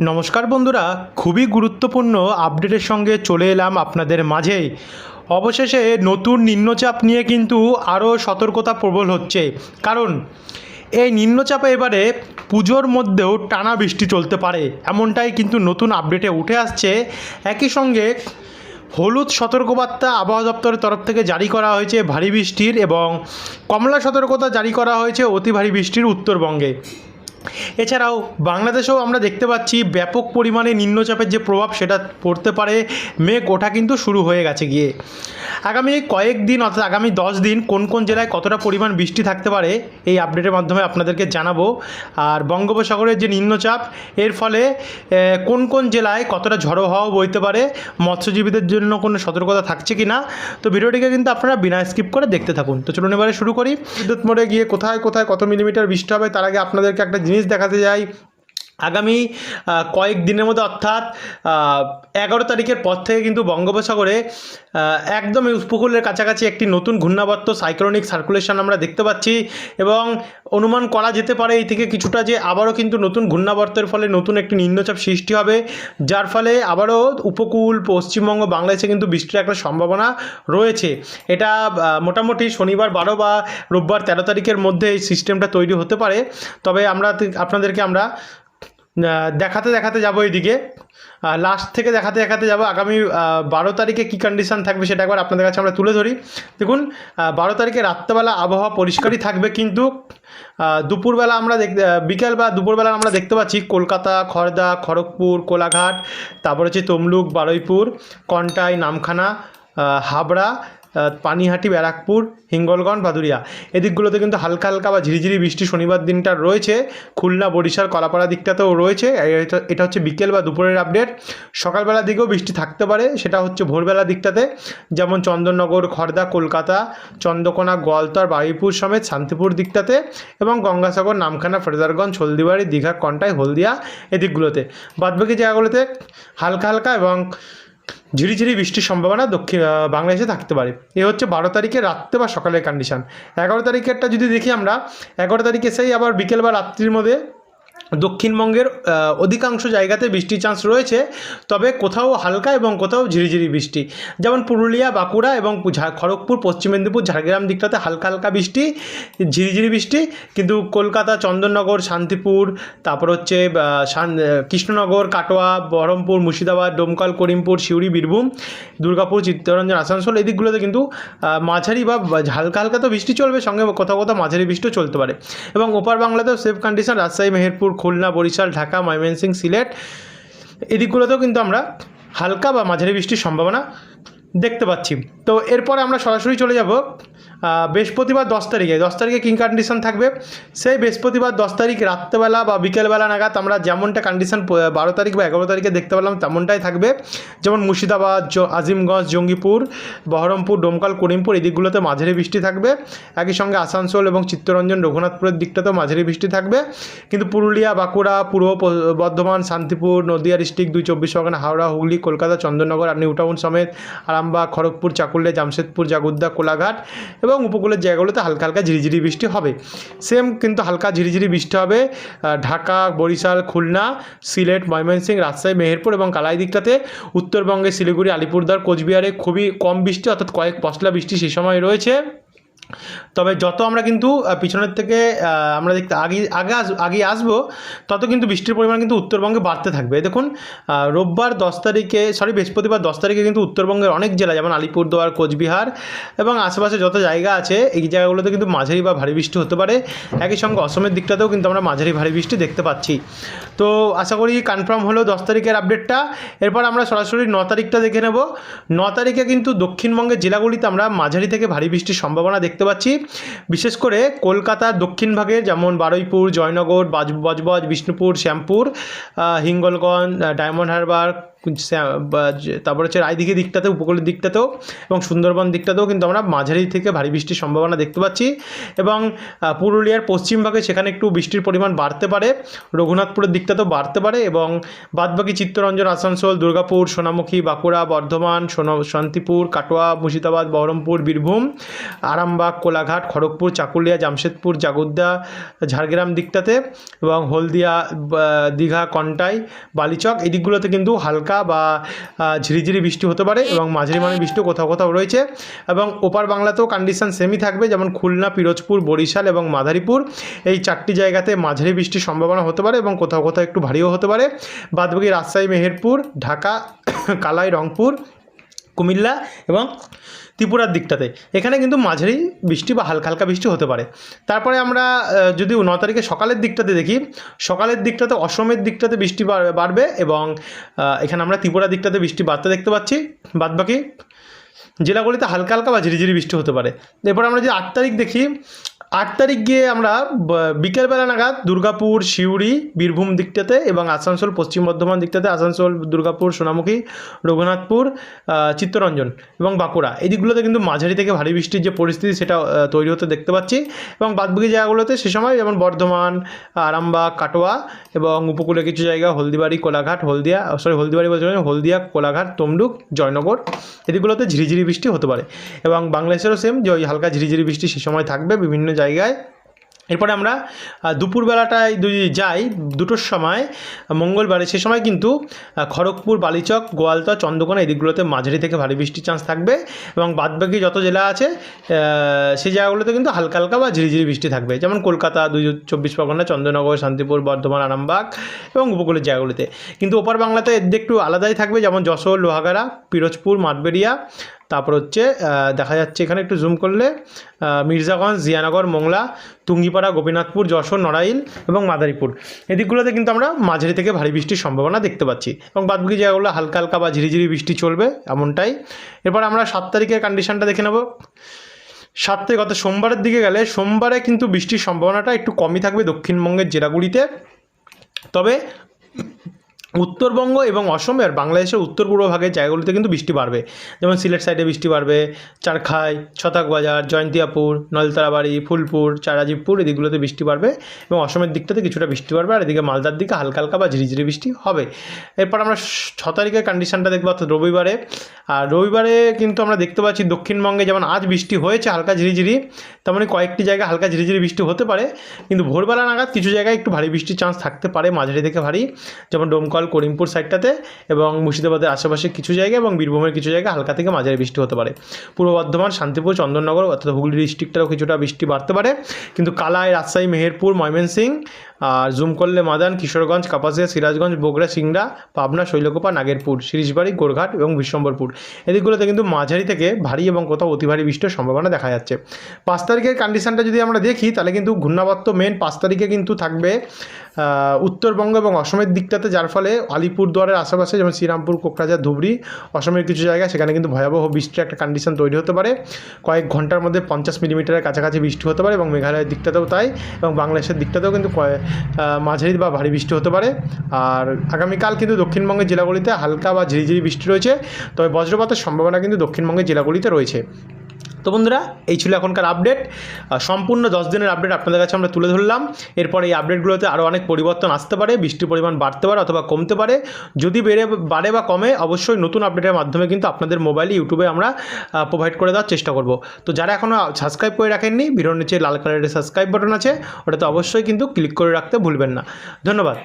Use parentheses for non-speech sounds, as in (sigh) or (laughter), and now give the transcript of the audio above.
নমস্কার বন্ধুরা, খুবই গুরুত্বপূর্ণ আপডেটের সঙ্গে চলে এলাম আপনাদের মাঝে অবশেষে নতুন নিম্নচাপ নিয়ে কিন্তু আরও সতর্কতা প্রবল হচ্ছে। কারণ, এই নিম্নচাপে এবারে পুজোর মধ্যেও টানা বৃষ্টি চলতে পারে। এমনটাই কিন্তু নতুন আপডেটে উঠে আসছে। একই সঙ্গে হলুদ সতর্কবার্তা আবহাওয়া দপ্তরের তরফ থেকে জারি করা হয়েছে ভারী বৃষ্টির এবং কমলা সতর্কতা জারি করা হয়েছে অতি ভারী বৃষ্টির উত্তরবঙ্গে। এছাড়াও বাংলাদেশেও আমরা দেখতে পাচ্ছি ব্যাপক পরিমাণে নিম্নচাপের যে প্রভাব সেটা পড়তে পারে। মেঘ ওঠা কিন্তু শুরু হয়ে গেছে গিয়ে। আগামী কয়েকদিন অর্থাৎ আগামী দশ দিন কোন কোন জেলায় কতটা পরিমাণ বৃষ্টি থাকতে পারে এই আপডেটের মাধ্যমে আপনাদেরকে জানাব। আর বঙ্গোপসাগরের যে নিম্নচাপ, এর ফলে কোন কোন জেলায় কতটা ঝড়ো হাওয়া বইতে পারে? মৎস্যজীবীদের জন্য কোনো সতর্কতা থাকছে কি না তো ভিডিওটিকে কিন্তু আপনারা বিনা স্কিপ করে দেখতে থাকুন। তো চলুন এবারে শুরু করি। বিদ্যুৎ মোড়ে গিয়ে কোথায় কোথায় কত মিলিমিটার বৃষ্টি হবে, তার আগে আপনাদেরকে একটা জিনিস দেখাতে যাই আগামী কয়েক দিনের মধ্যে অর্থাৎ এগারো তারিখের পর থেকে কিন্তু বঙ্গোপসাগরে একদম উপকূলের কাছাকাছি একটি নতুন ঘূর্ণাবর্ত সাইক্লোনিক সার্কুলেশন আমরা দেখতে পাচ্ছি এবং অনুমান করা যেতে পারে এই থেকে কিছুটা যে আবারও কিন্তু নতুন ঘূর্ণাবর্তের ফলে নতুন একটি নিম্নচাপ সৃষ্টি হবে, যার ফলে আবারও উপকূল, পশ্চিমবঙ্গ, বাংলাদেশে কিন্তু বৃষ্টির একটা সম্ভাবনা রয়েছে। এটা মোটামুটি শনিবার বারো বা রোববার তেরো তারিখের মধ্যে এই সিস্টেমটা তৈরি হতে পারে। তবে আমরা আপনাদেরকে আমরা দেখাতে দেখাতে যাব এইদিকে। লাস্ট থেকে দেখাতে দেখাতে যাব আগামী বারো তারিখে কী কন্ডিশন থাকবে সেটা একবার আপনাদের কাছে আমরা তুলে ধরি। দেখুন বারো তারিখে রাত্রেবেলা আবহাওয়া পরিষ্কারই থাকবে কিন্তু দুপুরবেলা আমরা দেখ বিকেল বা দুপুরবেলা আমরা দেখতে পাচ্ছি কলকাতা খড়দা খড়গপুর, কোলাঘাট, তারপর হচ্ছে তমলুক, বারুইপুর, কন্টাই, নামখানা হাবড়া পানিহাটি, ব্যারাকপুর, হিঙ্গলগঞ্জ, ভাদুরিয়া। এদিকগুলোতে কিন্তু হালকা হালকা বা ঝিরিঝিরি বৃষ্টি শনিবার দিনটা রয়েছে। খুলনা, বরিশাল, কলাপাড়া দিকটাতেও রয়েছে। এটা- হচ্ছে বিকেল বা দুপুরের আপডেট সকালবেলার দিকেও বৃষ্টি থাকতে পারে, সেটা হচ্ছে ভোরবেলা দিকটাতে। যেমন চন্দননগর খড়দা কলকাতা, চন্দ্রকোনা, গোয়ালতর, বারুইপুর সমেত শান্তিপুর দিকটাতে এবং গঙ্গাসাগর, নামখানা, ফেরদারগঞ্জ, হলদিবাড়ি, দীঘা, কন্টাই, হলদিয়া এদিকগুলোতে বাদবাকি জায়গাগুলোতে হালকা হালকা এবং ঝিরিঝিরি বৃষ্টির সম্ভাবনা দক্ষিণ বাংলাদেশে থাকতে পারে। এ হচ্ছে বারো তারিখে রাত্রে বা সকালের কন্ডিশন এগারো তারিখেরটা যদি দেখি আমরা, এগারো তারিখে সেই আবার বিকেল বা রাত্রির মধ্যে দক্ষিণবঙ্গের অধিকাংশ জায়গাতে বৃষ্টির চান্স রয়েছে, তবে কোথাও হালকা এবং কোথাও ঝিরিঝিরি বৃষ্টি। যেমন পুরুলিয়া, বাঁকুড়া এবং খড়গপুর, পশ্চিম মেদিনীপুর, ঝাড়গ্রাম দিকটাতে হালকা হালকা বৃষ্টি, ঝিরিঝিরি বৃষ্টি। কিন্তু কলকাতা, চন্দননগর, শান্তিপুর, তারপর হচ্ছে কৃষ্ণনগর, কাটোয়া, বহরমপুর, মুর্শিদাবাদ, ডোমকল, করিমপুর, সিউড়ি, বীরভূম, দুর্গাপুর, চিত্তরঞ্জন, আসানসোল, এই দিকগুলোতে কিন্তু মাঝারি বা- হালকা হালকা তো বৃষ্টি চলবে, সঙ্গে কোথাও কোথাও মাঝারি বৃষ্টিও চলতে পারে। এবং ওপার বাংলাতেও সেফ কন্ডিশন রাজশাহী, মেহেরপুর খুলনা, বরিশাল, ঢাকা, ময়মনসিং, সিলেট, এদিকগুলোতেও কিন্তু আমরা হালকা বা মাঝারি বৃষ্টির সম্ভাবনা দেখতে পাচ্ছি। তো এরপরে আমরা সরাসরি চলে যাব বৃহস্পতিবার দশ তারিখে দশ তারিখে কী কন্ডিশন থাকবে। সেই বৃহস্পতিবার দশ তারিখ রাত্রেবেলা বা বিকেলবেলা নাগাদ আমরা যেমনটা কন্ডিশন বারো তারিখ বা এগারো তারিখে দেখতে পেলাম, তেমনটাই থাকবে। যেমন মুর্শিদাবাদ আজিমগঞ্জ, জঙ্গিপুর, বহরমপুর, ডোমকল, করিমপুর এই দিকগুলোতে মাঝারি বৃষ্টি থাকবে। একই সঙ্গে আসানসোল এবং চিত্তরঞ্জন, রঘুনাথপুরের দিকটাতেও মাঝারি বৃষ্টি থাকবে। কিন্তু পুরুলিয়া, বাঁকুড়া, পূর্ব বর্ধমান, শান্তিপুর, নদিয়া ডিস্ট্রিক্ট দুই, চব্বিশ পরগনা, হাওড়া, হুগলি, কলকাতা চন্দননগর আর নিউ টাউন সমেত আরামবাগ, খড়গপুর, চাকুলিয়া, জামশেদপুর, জাগুদ্দা, কোলাঘাট এবং উপকূলের জায়গাগুলোতে হালকা হালকা ঝিরিঝিরি বৃষ্টি হবে। সেম কিন্তু হালকা ঝিরিঝিরি বৃষ্টি হবে ঢাকা, বরিশাল, খুলনা, সিলেট, ময়মনসিংহ, রাজশাহী, মেহেরপুর এবং কালাই দিকটাতে উত্তরবঙ্গে শিলিগুড়ি আলিপুরদ্বার কোচবিহারে খুবই কম বৃষ্টি, অর্থাৎ কয়েক পশলা বৃষ্টি সেই সময় রয়েছে। তবে যত আমরা কিন্তু পিছনের থেকে আমরা দেখতে আগে আগে আস, আগে আসব, তত কিন্তু বৃষ্টির পরিমাণ কিন্তু উত্তরবঙ্গে বাড়তে থাকবে। দেখুন রোববার দশ তারিখে সরি বৃহস্পতিবার দশ তারিখে কিন্তু উত্তরবঙ্গের অনেক জেলা, যেমন আলিপুরদুয়ার, কোচবিহার এবং আশেপাশে যত জায়গা আছে, এই জায়গাগুলোতে কিন্তু মাঝারি বা ভারী বৃষ্টি হতে পারে। একই সঙ্গে অসমের দিকটাতেও কিন্তু আমরা মাঝারি ভারী বৃষ্টি দেখতে পাচ্ছি। তো আশা করি কনফার্ম হলো দশ তারিখের আপডেটটা এরপর আমরা সরাসরি ন তারিখটা দেখে নেব। ন তারিখে কিন্তু দক্ষিণবঙ্গের জেলাগুলিতে আমরা মাঝারি থেকে ভারী বৃষ্টির সম্ভাবনা দেখতে পাচ্ছি। বিশেষ করে কলকাতার দক্ষিণ ভাগে যেমন বারুইপুর, জয়নগর, বাজ, বজবজ, বিষ্ণুপুর, শ্যামপুর হিঙ্গলগঞ্জ ডায়মন্ড হারবার তারপর হচ্ছে রায়দিঘি দিকটাতে উপকূলের দিকটাতেও এবং সুন্দরবন দিকটাতেও কিন্তু আমরা মাঝারি থেকে ভারী বৃষ্টির সম্ভাবনা দেখতে পাচ্ছি। এবং পুরুলিয়ার পশ্চিম ভাগে সেখানে একটু বৃষ্টির পরিমাণ বাড়তে পারে, রঘুনাথপুরের দিকটাতেও বাড়তে পারে এবং বাদবাকি চিত্তরঞ্জন, আসানসোল, দুর্গাপুর, সোনামুখী, বাঁকুড়া, বর্ধমান শান্তিপুর, কাটোয়া, মুর্শিদাবাদ, বহরমপুর, বীরভূম, আরামবাগ, কোলাঘাট, খড়গপুর, চাকুলিয়া, জামশেদপুর, জাগুদ্দা, ঝাড়গ্রাম দিকটাতে এবং হলদিয়া দীঘা, কন্টাই, বালিচক, এই দিকগুলোতে কিন্তু হালকা বা ঝিরিঝিরি বৃষ্টি হতে পারে এবং মাঝারি মানের বৃষ্টি কোথাও কোথাও রয়েছে এবং ওপার বাংলাতেও কন্ডিশন সেমই থাকবে যেমন খুলনা, পিরোজপুর, বরিশাল এবং মাধারীপুর এই চারটি জায়গাতে মাঝারি বৃষ্টির সম্ভাবনা হতে পারে এবং কোথাও কোথাও একটু ভারীও হতে পারে। বাদবাকি রাজশাহী, মেহেরপুর, ঢাকা, (coughs) কালাই, রংপুর কুমিল্লা এবং ত্রিপুরার দিকটাতে। এখানে কিন্তু মাঝারি বৃষ্টি বা হালকা হালকা বৃষ্টি হতে পারে। তারপরে আমরা যদি ন তারিখে সকালের দিকটাতে দেখি, সকালের দিকটাতে, অসমের দিকটাতে বৃষ্টি বাড়- বাড়বে এবং এখানে আমরা ত্রিপুরার দিকটাতে বৃষ্টি বাড়তে দেখতে পাচ্ছি। বাদবাকি জেলাগুলিতে হালকা হালকা বা ঝিরিঝিরি বৃষ্টি হতে পারে। এরপর আমরা যে আট তারিখ দেখি, আট তারিখ গিয়ে আমরা বিকেলবেলা নাগাদ দুর্গাপুর, সিউড়ি, বীরভূম দিকটাতে এবং আসানসোল, পশ্চিম বর্ধমান দিকটাতে আসানসোল, দুর্গাপুর, সোনামুখী, রঘুনাথপুর চিত্তরঞ্জন এবং বাঁকুড়া। এই দিকগুলোতে কিন্তু মাঝারি থেকে ভারী বৃষ্টির যে পরিস্থিতি সেটা তৈরি হতে দেখতে পাচ্ছি এবং বাদবাকি জায়গাগুলোতে সে সময় যেমন বর্ধমান, আরামবাগ, কাটোয়া এবং উপকূলে কিছু জায়গা হলদিবাড়ি, কোলাঘাট, হলদিয়া সরি হলদিবাড়ি বলতে হলদিয়া, কোলাঘাট, তমলুক, জয়নগর, এদিকগুলোতে ঝিরিঝিরি বৃষ্টি হতে পারে। এবং বাংলাদেশেরও সেম যে ওই হালকা ঝিরিঝিরি বৃষ্টি সে সময় থাকবে বিভিন্ন জায়গায়। এরপরে আমরা দুপুরবেলাটায় যদি যাই, দুটোর সময়, মঙ্গলবারে, সে সময় কিন্তু খড়গপুর, বালিচক, গোয়ালতা, চন্দ্রকোনা এই দিকগুলোতে মাঝারি থেকে ভারী বৃষ্টির চান্স থাকবে এবং বাদবাকি যত জেলা আছে সেই জায়গাগুলোতে কিন্তু হালকা হালকা বা ঝিরিঝিরি বৃষ্টি থাকবে। যেমন কলকাতা, দুই চব্বিশ পরগনা, চন্দ্রনগর, শান্তিপুর, বর্ধমান, আরামবাগ এবং উপকূলের জায়গাগুলিতে। কিন্তু ওপার বাংলাতে একটু আলাদাই থাকবে, যেমন যশোর, লোহাগাড়া, পিরোজপুর, মাঠবেড়িয়া তারপর হচ্ছে দেখা যাচ্ছে এখানে একটু জুম করলে মির্জাগঞ্জ, জিয়ানগর, মোংলা, তুঙ্গিপাড়া, গোপীনাথপুর, যশোর, নড়াইল এবং মাদারীপুর। এদিকগুলোতে কিন্তু আমরা মাঝারি থেকে ভারী বৃষ্টির সম্ভাবনা দেখতে পাচ্ছি এবং বাদবাকি জায়গাগুলো হালকা হালকা বা ঝিরিঝিরি বৃষ্টি চলবে এমনটাই। এরপর আমরা সাত তারিখের কন্ডিশনটা দেখে নেব। সাত তারিখ অর্থাৎ সোমবারের দিকে গেলে সোমবারে কিন্তু বৃষ্টির সম্ভাবনাটা একটু কমই থাকবে দক্ষিণবঙ্গের জেলাগুলিতে তবে উত্তরবঙ্গ এবং অসম আর বাংলাদেশের উত্তর পূর্ব ভাগের জায়গাগুলিতে কিন্তু বৃষ্টি বাড়বে। যেমন সিলেট সাইডে বৃষ্টি বাড়বে, চারখাই ছতাক বাজার, জয়ন্তিয়াপুর, নলতারাবাড়ি, ফুলপুর, চারাজিবপুর এদিকগুলোতে বৃষ্টি বাড়বে এবং অসমের দিকটাতে কিছুটা বৃষ্টি বাড়বে আর এদিকে মালদার দিকে হালকা হালকা বা ঝিরিঝিরি বৃষ্টি হবে। এরপর আমরা ছ তারিখের কন্ডিশনটা দেখব অর্থাৎ রবিবারে। আর রবিবারে কিন্তু আমরা দেখতে পাচ্ছি দক্ষিণবঙ্গে যেমন আজ বৃষ্টি হয়েছে হালকা ঝিরিঝিরি, তেমনই কয়েকটি জায়গায় হালকা ঝিরিঝিরি বৃষ্টি হতে পারে। কিন্তু ভোরবেলা নাগাদ কিছু জায়গায় একটু ভারী বৃষ্টির চান্স থাকতে পারে, মাঝারি থেকে ভারী। যেমন ডোমকল করিমপুর সাইডটাতে এবং মুর্শিদাবাদের আশেপাশে কিছু জায়গা এবং বীরভূমের কিছু জায়গায় হালকা থেকে মাঝারি বৃষ্টি হতে পারে। পূর্ব বর্ধমান, শান্তিপুর, চন্দননগর অর্থাৎ হুগলি ডিস্ট্রিক্টটাও কিছুটা বৃষ্টি বাড়তে পারে। কিন্তু কালাই, রাজশাহী, মেহেরপুর ময়মনসিং আর জুম করলে মাদান কিশোরগঞ্জ কাপাসিয়া সিরাজগঞ্জ বগুড়া সিংড়া পাবনা শৈলকোপা নাগেরপুর শিরিশবাড়ি গোরঘাট এবং বিশ্বম্বরপুর। এদিকগুলোতে কিন্তু মাঝারি থেকে ভারী এবং কোথাও অতি ভারী বৃষ্টির সম্ভাবনা দেখা যাচ্ছে। পাঁচ তারিখের কন্ডিশনটা যদি আমরা দেখি তাহলে কিন্তু ঘূর্ণাবর্ত মেন পাঁচ তারিখে কিন্তু থাকবে উত্তরবঙ্গ এবং অসমের দিকটাতে যার ফলে আলিপুরদুয়ারের আশেপাশে যেমন শ্রীরামপুর কোকরাঝার ধুবড়ি অসমের কিছু জায়গায় সেখানে কিন্তু ভয়াবহ বৃষ্টির একটা কন্ডিশন তৈরি হতে পারে। কয়েক ঘণ্টার মধ্যে পঞ্চাশ মিলিমিটারের কাছাকাছি বৃষ্টি হতে পারে এবং মেঘালয়ের দিকটাতেও তাই এবং বাংলাদেশের দিকটাতেও কিন্তু কয়ে- আহ, মাঝারি বা ভারী বৃষ্টি হতে পারে। আর আগামীকাল কিন্তু দক্ষিণবঙ্গের জেলাগুলিতে হালকা বা ঝিরিঝিরি বৃষ্টি রয়েছে। তবে বজ্রপাতের সম্ভাবনা কিন্তু দক্ষিণবঙ্গের জেলাগুলিতে রয়েছে। তো বন্ধুরা, এই ছিল এখনকার আপডেট সম্পূর্ণ দশ দিনের আপডেট আপনাদের কাছে আমরা তুলে ধরলাম। এরপর এই আপডেটগুলোতে আরও অনেক পরিবর্তন আসতে পারে, বৃষ্টির পরিমাণ বাড়তে পারে অথবা কমতে পারে। যদি বেড়ে, বাড়ে বা কমে, অবশ্যই নতুন আপডেটের মাধ্যমে কিন্তু আপনাদের মোবাইলে ইউটিউবে আমরা প্রোভাইড করে দেওয়ার চেষ্টা করব। তো যারা এখনও সাবস্ক্রাইব করে রাখেননি, ভিডিওর নিচে লাল কালারের সাবস্ক্রাইব বাটন আছে, ওটাতে অবশ্যই কিন্তু ক্লিক করে রাখতে ভুলবেন না। ধন্যবাদ।